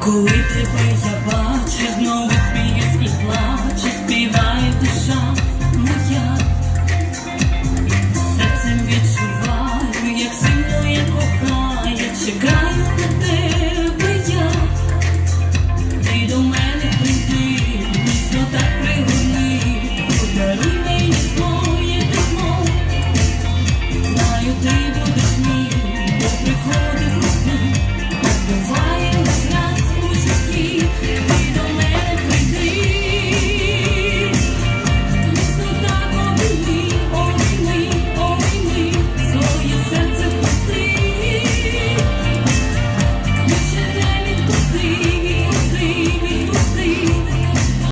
Коли тебе я бачу.